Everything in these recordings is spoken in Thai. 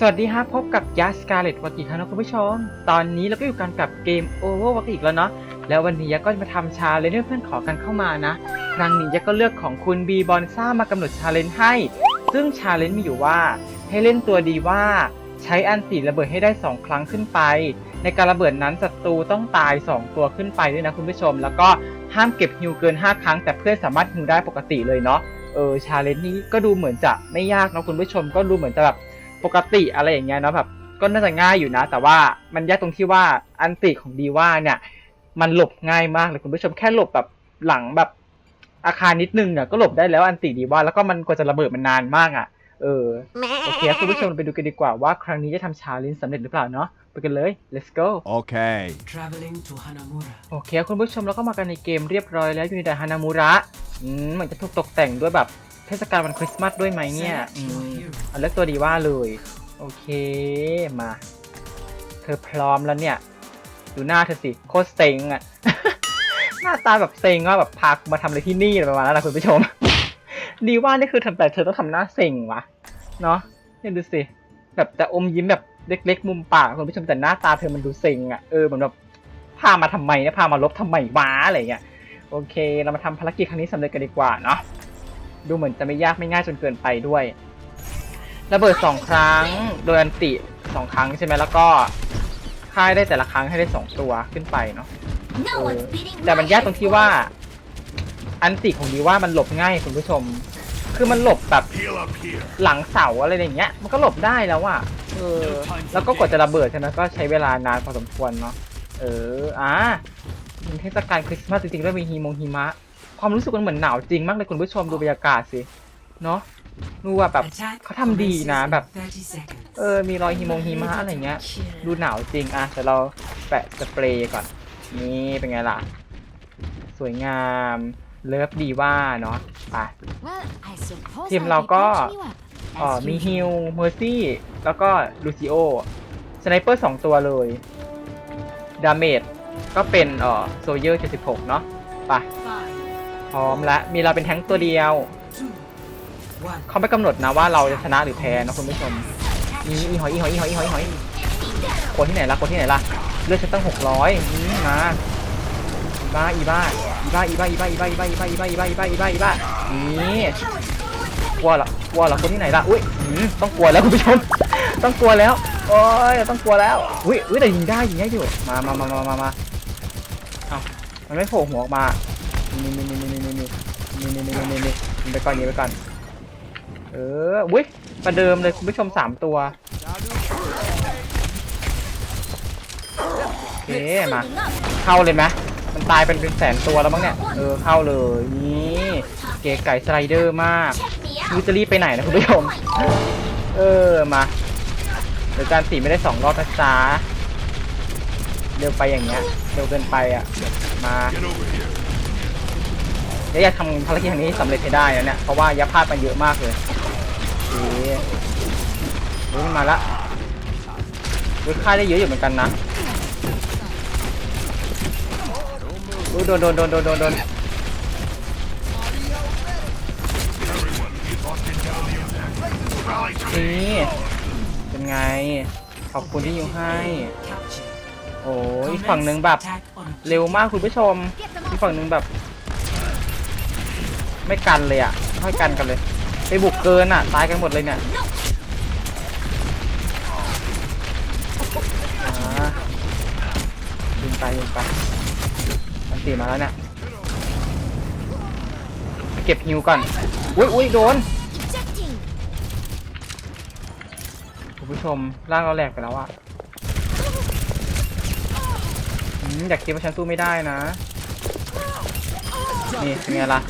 สวัสดีฮะพบกับยัสการ์เล็ตวากิครับนะคุณผู้ชม ตอนนี้เราก็อยู่กันกับเกม Over วากิอีกแล้วเนาะแล้ววันนี้ยักษ์ก็จะมาทำชาเลนจ์เพื่อนขอกันเข้ามานะ ครั้งนี้ยักษ์ก็เลือกของคุณบีบอนซ่ามากำหนดชาเลนจ์ให้ ซึ่งชาเลนจ์มีอยู่ว่า ให้เล่นตัวดีว่า ใช้อันติระเบิดให้ได้ 2 ครั้งขึ้นไป ในการระเบิดนั้นศัตรูต้องตาย 2 ตัวขึ้นไปด้วยนะคุณผู้ชม แล้วก็ห้ามเก็บฮิวเกิน 5 ครั้ง แต่เพื่อนสามารถฮิวได้ปกติเลยเนาะเออชาเลนจ์นี้ก็ดูเหมือนจะไม่ยากเนาะคุณผู้ชมก็ดูเหมือนจะแบบ ปกติอะไรอย่างเงี้ยเนาะแบบก็น่าจะง่ายอยู่นะ แต่ว่ามันยากตรงที่ว่าอันติของดีว่าเนี่ย มันหลบง่ายมากเลยคุณผู้ชมแค่หลบแบบหลังแบบอาคารนิดนึงเนี่ยก็หลบได้แล้วอันติดีว่า แล้วก็มันกว่าจะระเบิดมันนานมากอะ เออโอเคคุณผู้ชมไปดูกันดีกว่าว่าครั้งนี้จะทำชาเลนจ์สำเร็จหรือเปล่าเนาะไปกันเลย let's go Okay. Traveling to Hanamura. โอเค คุณผู้ชมแล้วก็มากันในเกมเรียบร้อยแล้วอยู่ในด่านฮานามูระ อืมเหมือนจะถูกตกแต่งด้วยแบบ เทศกาลวันคริสต์มาสด้วยไหมเนี่ยอืมเอาเลือกตัวดีว่าเลย โอเคมา เธอพร้อมแล้วเนี่ย ดูหน้าเธอสิโคตรเซ็งอะหน้าตาแบบเซ็งว่าแบบพากูมาทำอะไรที่นี่อะไรประมาณนั้นนะคุณผู้ชม ดีว่านี่คือทำแต่เธอต้องทำหน้าเซ็งวะเนาะเนี่ยดูสิแบบจะอมยิ้มแบบเล็ก ๆ มุมปากคุณผู้ชมแต่หน้าตาเธอมันดูเซ็งอะเออเหมือนแบบพามาทำไมเนี่ยพามาลบทำไมวะอะไรเงี้ยโอเค เรามาทำภารกิจครั้งนี้สำเร็จกันดีกว่าเนาะ ดูเหมือนจะไม่ยากไม่ง่ายจนเกินไปด้วย ระเบิดสองครั้ง โดยอันติสองครั้งใช่ไหมแล้วก็ค่ายได้แต่ละครั้งให้ได้สองตัวขึ้นไปเนาะ No เออ one's beating แต่มันยากตรงที่ว่า อันติของดีว่ามันหลบง่ายคุณผู้ชม คือมันหลบแบบ Heal up here. หลังเสาอะไรอย่างเงี้ย มันก็หลบได้แล้วอะเออ แล้วก็กว่าจะระเบิดใช่ไหมก็ใช้เวลานานพอสมควรเนาะเอออะมันเทศกาลคริสต์มาสจริงๆด้วยมีหิมงหิมะ ความรู้สึกมันเหมือนหนาวจริงมากเลยคุณผู้ชมดูบรรยากาศสิเนาะดูว่าแบบ Attack เขาทำดีนะ commences in แบบ30 seconds. เออมีรอยหิมงหิมะอะไรเงี้ย ดูหนาวจริงอะแต่เราแปะสเปรย์ก่อน นี่เป็นไงล่ะ สวยงามเลิฟดีว่าเนาะไป Well, I suppose ทีม I'll เรา be ก็ patching you up, เอ่อ as มี usual. ฮิลเมอร์ซี่ แล้วก็ลูซิโอสไนเปอร์สองตัวเลย ดาเมจก็เป็นเอ่อโซเยอร์76 เนาะไป Five, พร้อมแล้วมีเราเป็นแท้งตัวเดียว เขาไม่กำหนดนะว่าเราจะชนะหรือแพ้นะคุณผู้ชมอีอีหอยอีหอยอีหอยอีหอยอีหอยกดที่ไหนล่ะกดที่ไหนล่ะเลือดฉันตั้ง600อืมาอีบ้าอีบ้าอีบ้าอีบ้าอีบ้าอีบ้าอีบ้าอีบ้าอีบ้าอีบ้าอีบ้าอีบ้าอีบ้านี่กลัวเหรอกลัวเหรอคนที่ไหนล่ะอุ้ยอืมต้องกลัวแล้วคุณผู้ชมต้องกลัวแล้วโอ้ยต้องกลัวแล้วอุ้ยอุ้ยแต่ยิงได้ยิงได้อยู่มามามามามามาเอ้ามันไม่โผล่หัวออกมา นี่นี่นี่นี่นี่นี่นี่นี่นี่นี่นี่ยิงไปก่อนยิงไปก่อน เอออุ้ยประเดิมเลยคุณผู้ชมสามตัวโอเคมา เข้าเลยไหมมันตายเป็นเป็นแสนตัวแล้วมั้งเนี่ย เออเข้าเลยนี่เก๋ไก่สไลเดอร์มากยู out. จะรีบไปไหนนะคุณผู้ชม เออมาเดี๋ยวจานสีไม่ได้สองรอบนะจ๊ะเร็วไปอย่างเงี้ยเร็วเกินไปอะ มา Get over here. เดี๋ยวอยากทำภารกิจทางนี้สำเร็จให้ได้นะเนี่ยเพราะว่ายับพลาดมันเยอะมากเลยโอเคเฮ้ยมันมาละเฮ้ยค่ายได้เยอะอยู่เหมือนกันนะอุ้ยโดนโดนโดนโดนโดนโดนนี่เป็นไง ขอบคุณที่อยู่ให้ โอ้ยฝั่งหนึ่งแบบ เร็วมากคุณผู้ชมอีกฝั่งหนึ่งแบบ ไม่กันเลยอะไม่กันกันเลยไปบุกเกินอะตายกันหมดเลยเนี่ยอ่ายิงไปยิงไปอันตีมาแล้วเนี่ยไปเก็บฮิวก่อนอุ้ยอุ้ยโดนคุณผู้ชมร่างเราแหลกไปแล้วอะอืมอยากคิดว่าฉันสู้ไม่ได้นะ นี่เป็นไงล่ะ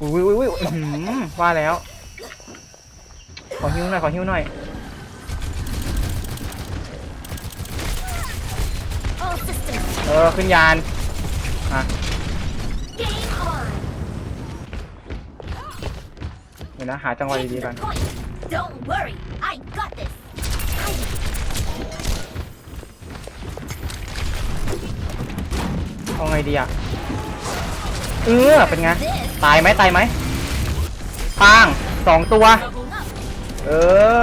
อุ้ยอุ้ยอุ้ยอื้อหือว่าแล้ว ขอหิ้วหน่อย ขอหิ้วหน่อย All systems. เออ ขึ้นยานอะ Game on. เดี๋ยวนะ หาจังหวะดีๆก่อน Point. Don't worry. I got this. เอาไงดีอะ เออเป็นไง ตายไหมตายไหมปังสองตัว เอ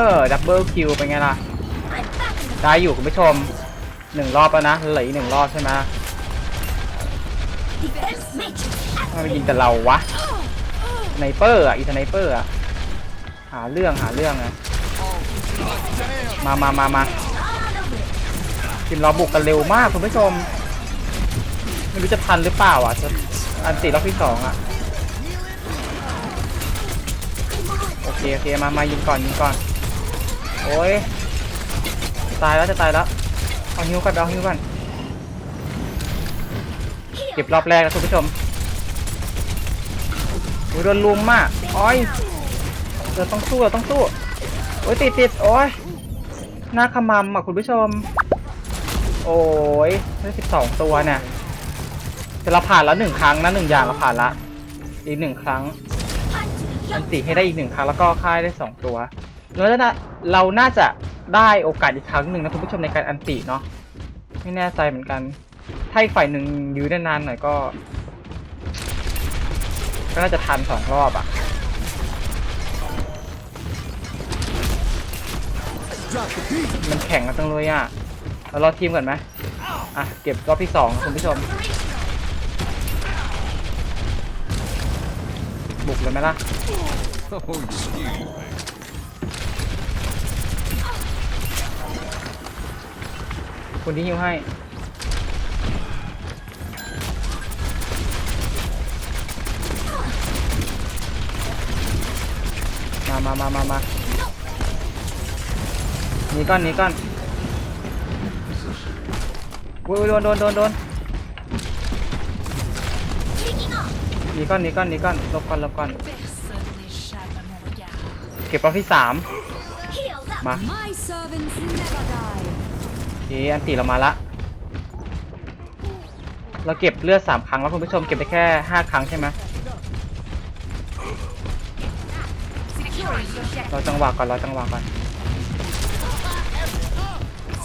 อ ดับเบิลคิวเป็นไงล่ะ ได้อยู่คุณผู้ชมหนึ่งรอบแล้วนะเหลืออีกหนึ่งรอบใช่ไหมทำไมยิงแต่เราวะไนเปอร์อะอีสไนเปอร์อะหาเรื่องหาเรื่องนะมามามามาทีมเราบุกกันเร็วมากคุณผู้ชม ไม่รู้จะทันหรือเปล่าอะจะอันติรอบที่สองอะโอเคโอเคมามายิงก่อนยิงก่อนโอ้ยตายแล้วจะตายแล้วเอาฮิวก่อนเอาฮิวก่อนเก็บรอบแรกแล้วคุณผู้ชมโอ้ยโดนลุมมากโอ้ยเราต้องสู้เราต้องสู้โอ้ยติดติดโอ้ยหน้าขมำอะคุณผู้ชม โอ้ยได้สิบสองตัวเนี่ย แต่เราผ่านแล้วหนึ่งครั้งนะหนึ่งอย่างเราผ่านละ อีกหนึ่งครั้ง อันติให้ได้อีกหนึ่งครั้งแล้วก็ค่ายได้สองตัวแล้วน่าเราน่าจะได้โอกาสอีกครั้งหนึ่งนะคุณผู้ชมในการอันติเนาะไม่แน่ใจเหมือนกัน ถ้าอีกฝ่ายหนึ่งยื้อได้นานหน่อยก็ ก็น่าจะทันสองรอบอะ่ะ มันแข่งกันจังเลยอะ่ะเรารอทีมก่อนไหมอะ เก็บรอบที่สองคุณผู้ชม บุกเลยไหมล่ะคุณที่ฮิวให้มามามามามาหนีก่อนหนีก่อนอุ้ยอุ๊ยโดนโดนโดนโดน นีก่อนหนีก่อนหนีก่อนหลบก่อนหลบก่อน Personne n'échappe à mon regard. เก็บรอบที่สาม healed up มา My servants never die. โอเคอันตีเรามาละ เราเก็บเลือดสามครั้งแล้วคุณผู้ชมเก็บได้แค่ห้าครั้งใช่ไหม securing your deck เราจังหวะก่อนเราจังหวะก่อน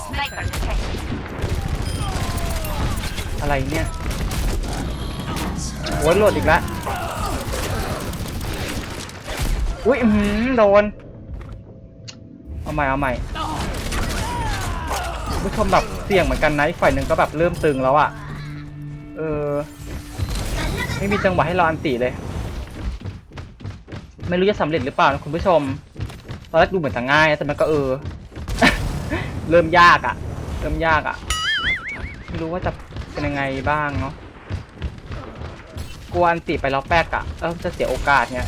sniper detected อะไรเนี่ย โอ้ยโหลดอีกแล้วอุ้ยหือโดน เอาใหม่เอาใหม่คุณผู้ชมแบบเสี่ยงเหมือนกันนะอีกฝ่ายหนึ่งก็แบบเริ่มตึงแล้วอะเออ ไม่มีจังหวะให้เราอันติเลย ไม่รู้จะสำเร็จหรือเปล่านะคุณผู้ชมตอนแรกดูเหมือนจะง่ายนะแต่มันก็เออ เริ่มยากอะเริ่มยากอะไม่รู้ว่าจะเป็นยังไงบ้างเนาะ กลัวอันติไปแล้วแป๊กอะแล้วจะเสียโอกาสไง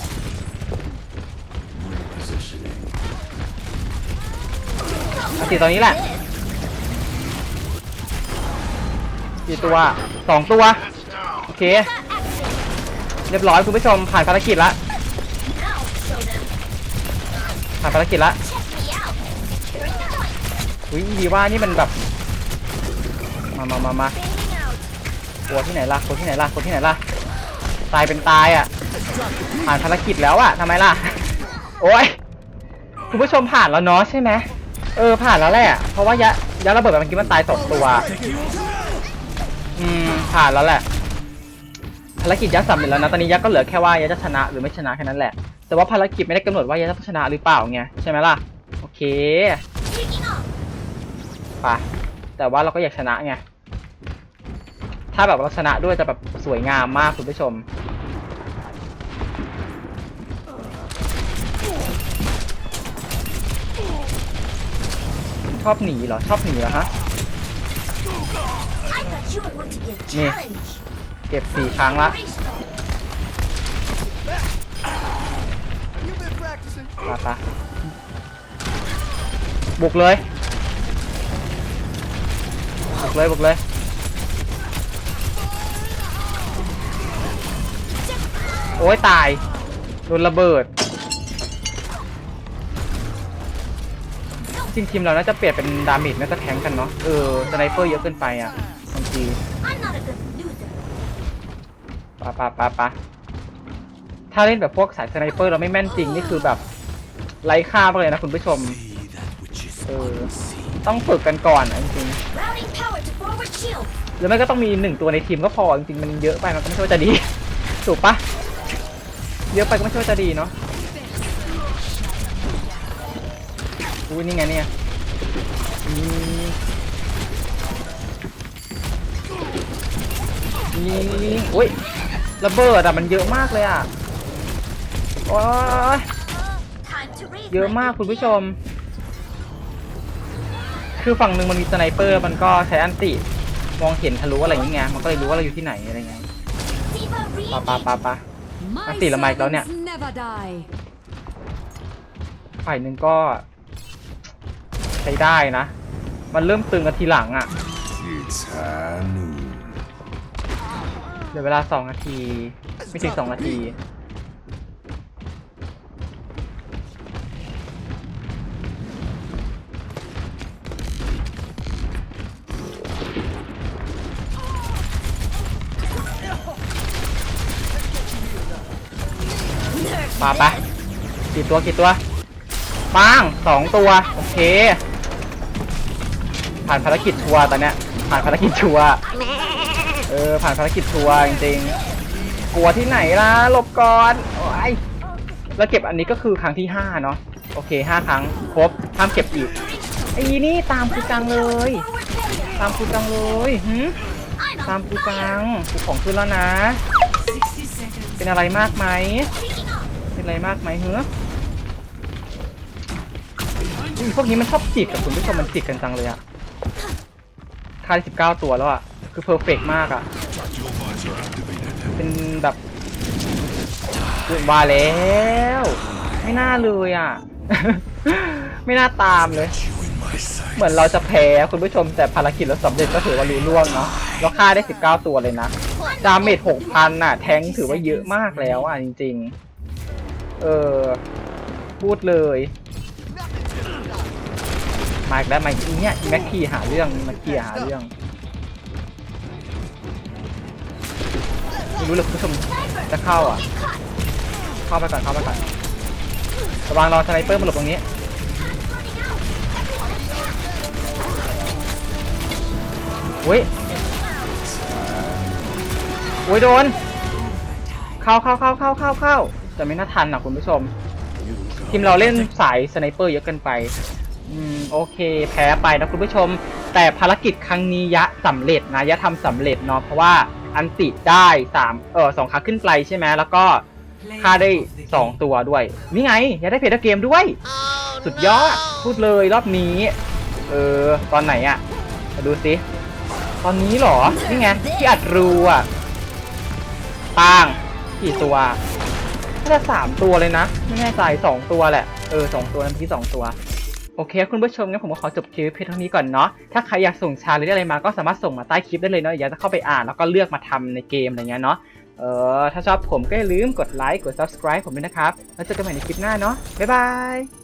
อันติตอนนี้แหละกี่ตัวสองตัว โอเค เรียบร้อยคุณผู้ชมผ่านภารกิจละผ่านภารกิจละอุ้ยดีว่านี่มันแบบ มามามามากลัวที่ไหนล่ะกลัวที่ไหนล่ะกลัวที่ไหนล่ะ ตายเป็นตายอะ ผ่านภารกิจแล้วอะทำไมล่ะ โอ้ยคุณผู้ชมผ่านแล้วเนาะใช่ไหมเออผ่านแล้วแหละเพราะว่ายะยะระเบิดเมื่อกี้มันตายสองตัว อืมผ่านแล้วแหละภารกิจยักษ์สำเร็จแล้วนะตอนนี้ยักษ์ก็เหลือแค่ว่ายะจะชนะหรือไม่ชนะแค่นั้นแหละ แต่ว่าภารกิจไม่ได้กำหนดว่ายะจะชนะหรือเปล่าไงใช่ไหมล่ะโอเคไปแต่ว่าเราก็อยากชนะไงถ้าแบบเราชนะด้วยจะแบบสวยงามมากคุณผู้ชม ชอบหนีเหรอ ชอบหนีเหรอฮะ I thought you were going to be a Yeah. challenge เก็บสี่ครั้งละ Operational. ไปไปบุกเลย บุกเลย บุกเลยโอ้ยตาย โดนระเบิด จริงทีมเราน่าจะเปลี่ยนเป็นดาเมจน่าจะแทงกันเนาะเออสไนเปอร์เยอะเกินไปอะบางทีปะปะปะปะถ้าเล่นแบบพวกสายสไนเปอร์เราไม่แม่นจริงนี่คือแบบไร้ค่ามากเลยนะคุณผู้ชมเออต้องฝึกกันก่อนอะจริงหรือไม่ก็ต้องมีหนึ่งตัวในทีมก็พอจริงๆมันเยอะไปมันก็ไม่ใช่ว่าจะดีถูกปะเยอะไปก็ไม่ใช่ว่าจะดีเนาะ อุ้ยนี่ไงเนี่ยนี่นี่อุ้ยระเบิดอะมันเยอะมากเลยอะโอ้ย Time to raise เยอะ my มากคุณผู้ชม คือฝั่งหนึ่งมันมีสไนเปอร์มันก็ใช้อันติ มองเห็นทะลุอะไรอย่างเงี้ยมันก็เลยรู้ว่าเราอยู่ที่ไหนอะไรเงี้ย Diva ปะ re ปะปะปะ My Nanti lah mic kau ni. servants never die. ฝ่ายหนึ่งก็ ใช้ได้นะ มันเริ่มตึงกันทีหลังอะ่ะ It's high noon. เหลือเวลาสองนาที ไม่ถึงสองนาทีมาปะกี่ตัวกี่ตัวปังสองตัว โอเค ผ่านภารกิจชัวร์ตอนเนี้ยผ่านภารกิจชัวร์เออผ่านภารกิจชัวร์จริงๆกลัวที่ไหนล่ะหลบก่อนโอ้ยแล้วเก็บอันนี้ก็คือครั้งที่ห้าเนาะโอเคห้าครั้งครบห้ามเก็บอีกไอ้นี่ตามกูจังเลย ตามกูจังเลยหืมตามกูจังกูของขึ้นแล้วนะ เป็นอะไรมากไหมเป็นอะไรมากไหมเฮ้อพวกนี้มันชอบจิกกับคุณผู้ชมมันจิกกันจังเลยอะ ค่าสิบเก้าตัวแล้วอะ คือเพอร์เฟกมากอะ เป็นแบบตื่นว่าแล้ว ไม่น่าเลยอะ ไม่น่าตามเลย เหมือนเราจะแพ้คุณผู้ชมแต่ภารกิจเราสำเร็จก็ถือว่ารู้ล่วงเนาะเราฆ่าได้ 19 ตัวเลยนะ ดาเมจ6,000น่ะ แทงถือว่าเยอะมากแล้วอะจริง ๆ เออ พูดเลย มาอีกแล้วมาอีกเนี่ยแม็กกี้หาเรื่องแม็กกี้หาเรื่องไม่รู้เลยคุณผู้ชมจะเข้าอะ เข้าไปก่อนเข้าไปก่อนระวังรอสไนเปอร์มาหลบตรงนี้โอ้ยโอ้ยโดน เข้าเข้าเข้าเข้าเข้าเข้าแต่ไม่น่าทันอะคุณผู้ชมทีมเราเล่นสายสไนเปอร์เยอะเกินไป อืมโอเค แพ้ไปนะคุณผู้ชม แต่ภารกิจครั้งนี้ยะสำเร็จนะยะทำสำเร็จเนาะเพราะว่าอันติได้สามเออสองครั้งขึ้นไปใช่ไหมแล้วก็ฆ่าได้สองตัวด้วยนี่ไงยะได้เพจเกมด้วย สุดยอดพูดเลยรอบนี้ เออตอนไหนอะมาดูสิตอนนี้หรอนี่ไงที่อัดรูอะปางกี่ตัวน่าจะสามตัวเลยนะ ไม่แน่ใจสองตัวแหละ เออสองตัวนั้นที่สองตัว โอเคคุณผู้ชมงั้นผมก็ขอจบคลิปเพียงเท่านี้ก่อนเนาะถ้าใครอยากส่งชาหรืออะไรมาก็สามารถส่งมาใต้คลิปได้เลยเนาะอยากจะเข้าไปอ่านแล้วก็เลือกมาทำในเกมอะไรเงี้ยเนาะเออถ้าชอบผมก็อย่าลืมกดไลค์กด subscribe ผมด้วยนะครับแล้วเจอกันใหม่ในคลิปหน้าเนาะบ๊ายบาย